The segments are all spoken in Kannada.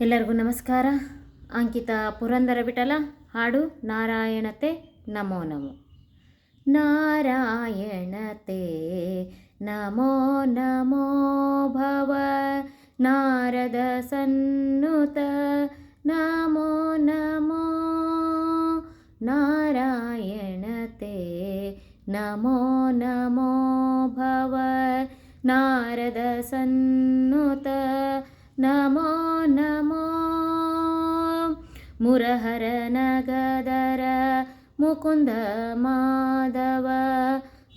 ಎಲ್ಲರಿಗೂ ನಮಸ್ಕಾರ. ಅಂಕಿತ ಪುರಂದರ ಬಿಟಲ ಹಾಡು ನಾರಾಯಣತೆ, ನಮೋ ನಮೋ. ನಾರಾಯಣತೆ, ನಮೋ ನಮೋ ಭವ, ನಾರದ ಸನ್ನುತ, ನಮೋ ನಮೋ. ನಾರಾಯಣತೆ, ನಮೋ ನಮೋ ಭವ, ನಾರದ ಸನ್ನುತ, ನಮೋ ನಮೋ. ಮುರಹರ ನಗದರ ಮುಕುಂದ ಮಾಧವ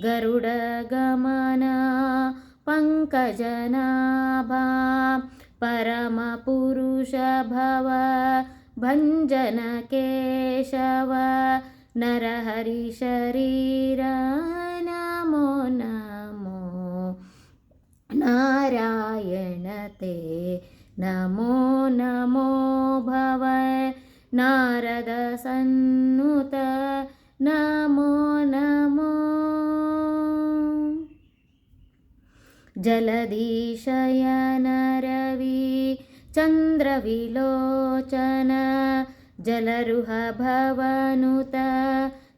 ಗರುಡ ಗಮನ ಪಂಕಜನಾಭಾ ಪರಮ ಪುರುಷ ಭವ ಭಂಜನ नमो नमो भव नारदसन्नुत नमो नमो। जलधीशय नरवि चन्द्रविलोचन जलरुहभवनुत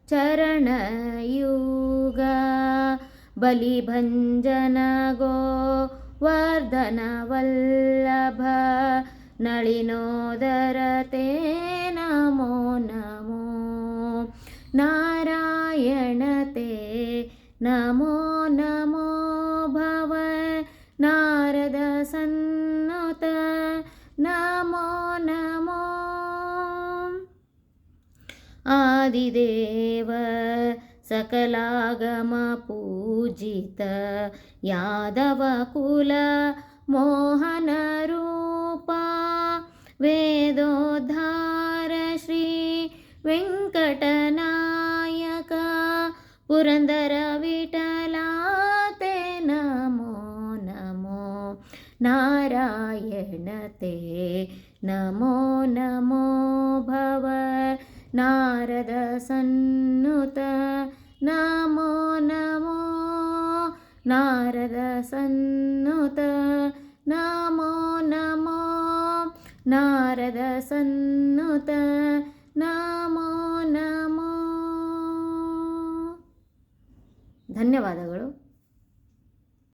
चरणयुग बलिभञ्जनगो वर्धनवल्लभ नळिनोदरते नमो नमो नारायणते नमो नमो भव नारदसन्नुत नमो नमो आदिदेव सकलागमपूजित यादवकुल मोहनरूपा वेदोद्धार यादवकुलमोहनरूप वेदोद्धारश्रीवेङ्कटनायक पुरन्दरविटलाते नमो नमो नारायण ते नमो नमो भव नारदसन्नुत ನಮೋ ನಮೋ ನಾರದ ಸನ್ನುತ. ನಮೋ ನಮೋ ನಾರದ ಸನ್ನುತ. ನಮೋ ನಮೋ. ಧನ್ಯವಾದಗಳು.